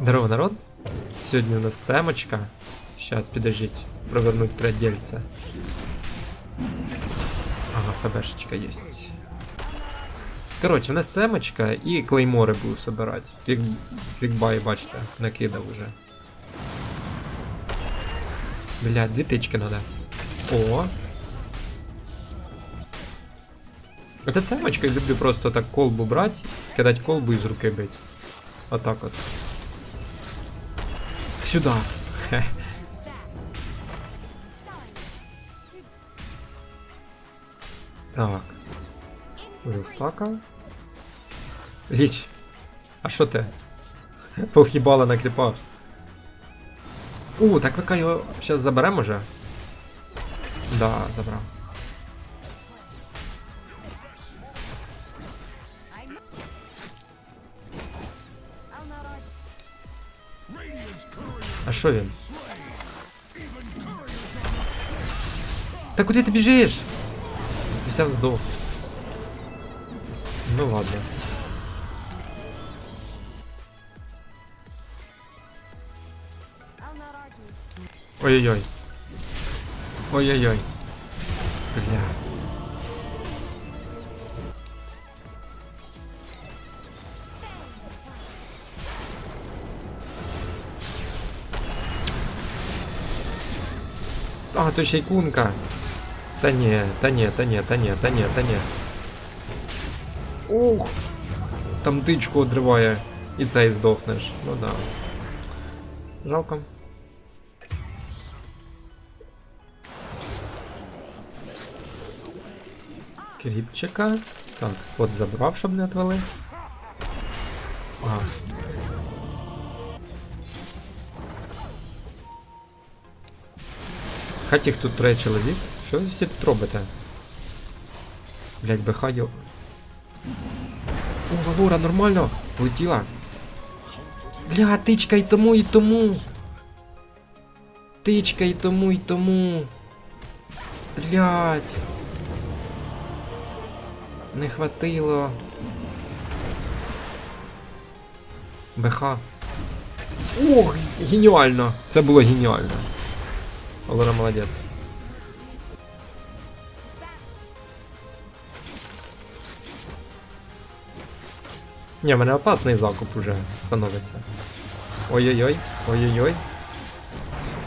Здорово, народ. Сьогодні у нас семочка. Сейчас, підождіть. Провернуть три дельця. Ага, ФБшечка есть. Коротше, у нас семочка і клеймори буду собирати. Бік, бікбай, бачите, накидав уже. Бля, дві тички надо. О. Оце семочкою люблю просто так колбу брати, кидати колбу і з руки бить. Отак от. Сюда. Так. Застакав. Ліч. А що ти? Полхібала на кріпах. У, так ВК його зараз заберемо вже? Да, забрав. Що він? Та куди ти біжиш? Взяв здох. Ну ладно. Ой-ой-ой. Ой-ой-ой. Бля. А, то ще й кунка. Та ні, та ні, та ні, та ні, та ні, та ні. Ух! Там тичку одриває. І цей здохнеш. Ну да. Жалко. Кріпчика. Так, спот забрав, щоб не отвели. Ага. Хать їх тут троє чоловік. Що ви всі тут робите? Блять, бехаю. О, Валора, нормально! Влетіла. Бля, тичка і тому, і тому. Тичка і тому, і тому. Блять. Не хватило. БХ. Ох, геніально! Це було геніально. Валора молодець. Не, в мене опасний закуп уже становиться. Ой-ой-ой, ой-ой-ой.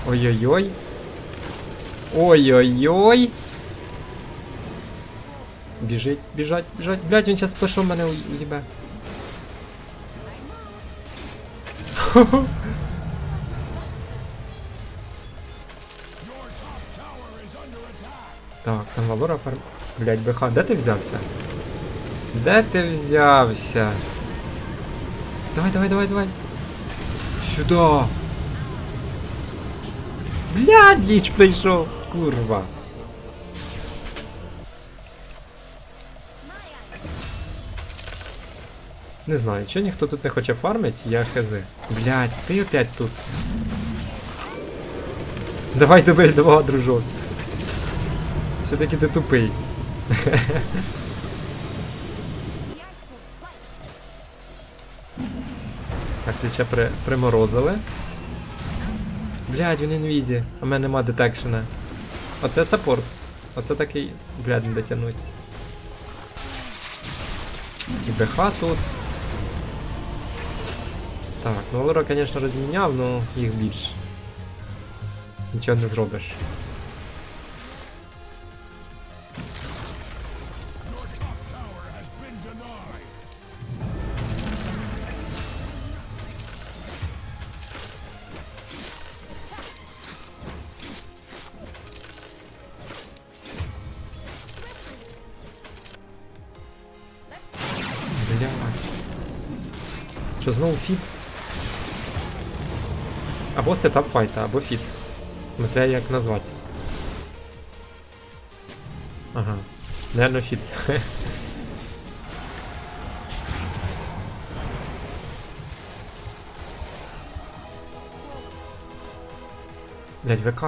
Ой-ой-ой. Ой-ой-ой. Біжить, біжать, біжать. Блять, він зараз спешом мене у- уїбе. Так, там фарм... Блять, БХ, де ти взявся? Де ти взявся? Давай, давай, давай, давай. Сюда. Блядь, ліч прийшов. Курва. Не знаю, чи ніхто тут не хоче фармить, я хз. Блядь, ти опять тут. Давай дубль два, дружок. Все-таки ти тупий. Так, ключа при... приморозили. Блядь, він інвізі, в мене нема детекшена. Оце саппорт. Оце такий. Блядь, не дотянусь. І БХ тут. Так, ну Лора, звісно, розміняв, но їх більше. Нічого не зробиш. Що знову фіт? Або сетап файта, або фіт. Смотря як назвати. Ага. Наверно, фіт. Блять, ВК.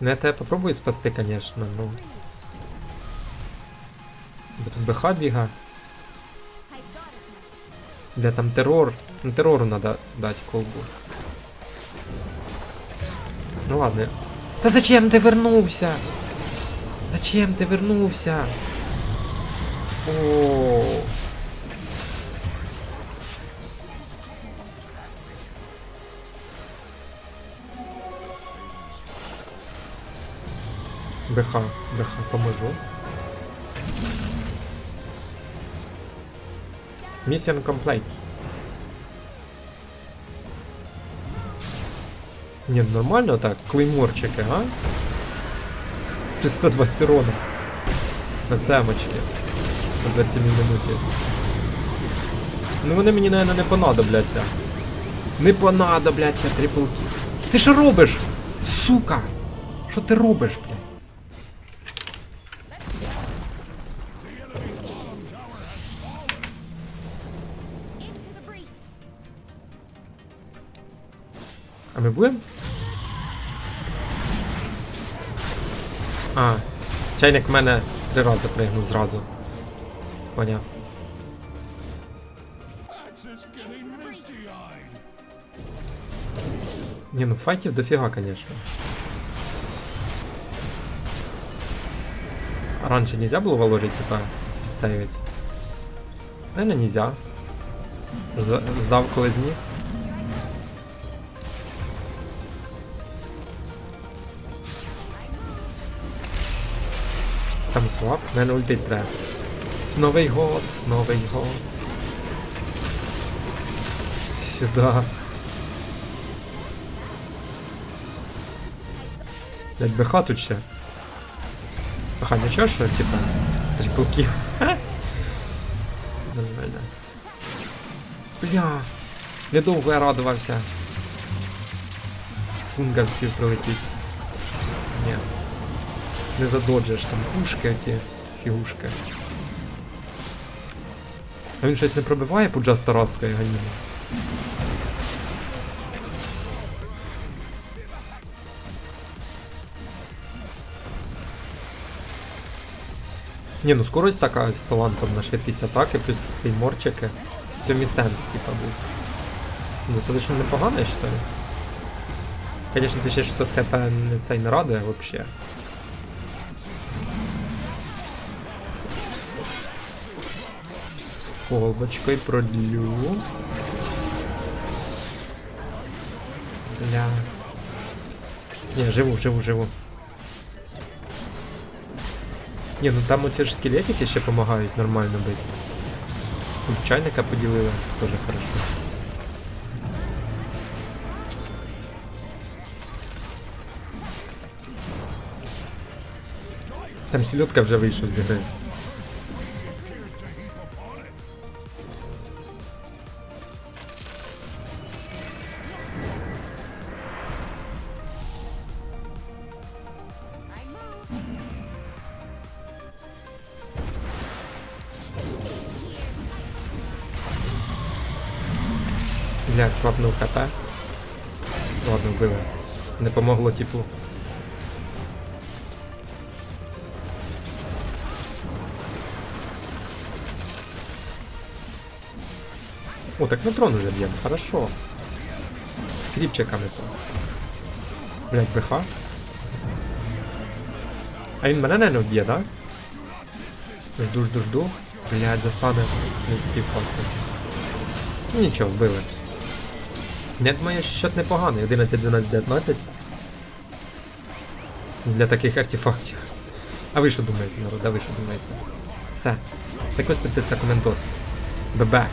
Ну я попробую спасти, конечно, ну. Бо тут БХ біга. Бля, там террор. Ну, террору надо дать колбу. Ну ладно. Та зачем ти вернувся? Зачем ти вернувся? О. БХ, БХ, поможу. Mission complete. Ні, нормально так, клейморчики, а? Плюс 120 урона. На цемочки. На 20 минуті. Ну вони мені, наверное, не понадобляться. Не понадобляться трипл Ти що робиш? Сука! Що ти робиш, блядь? А ми будемо? А, чайник в мене три рази пригнув зразу. Поняв. Ні, ну файтів дофіга, конечно. А Раніше нельзя було в Валорі, типа, сейвить? Наверное, нельзя. Здав коли зміг. Слаб, мене ультить треба. Новий год, новий год. Сюда. Блять, БХ тут ще. Ага, нічого, що, типа, трипл Нормально. Бля, недовго я радувався. Кунга встиг прилетіть. Ні. Не задоджиш там пушки ті, фігушки. А він щось не пробиває по Just Тараскою ганіну? Ні, ну скорость така з талантом на швидкість атаки, плюс клейморчики. В цьому і сенс, типа, був. Достаточно непогано, я считаю. Конечно, 1600 хп не цей не радує вообще. Колбочкой продлю. Бля. Не, живу, живу, живу. Не, ну там оці ж скелетики ще допомагають нормально бити. Тут чайника поділили, теж хорошо. Там селедка вже вийшов з гри. Бля, свапнув хп. Ладно, вбили. Не помогло, типу. О, так на трон уже б'ємо, хорошо. З кріпчиками то. Блять, БХ. А він мене не вб'є, да? Жду, жду, жду. Блять, застане. Не спів просто. Нічого, вбили. Нет, моє щось непоганий, 11, 12, 19. Для таких артефактів. А ви що думаєте, народ? А ви що думаєте? Все. Так ось підписка коментос. Бебе.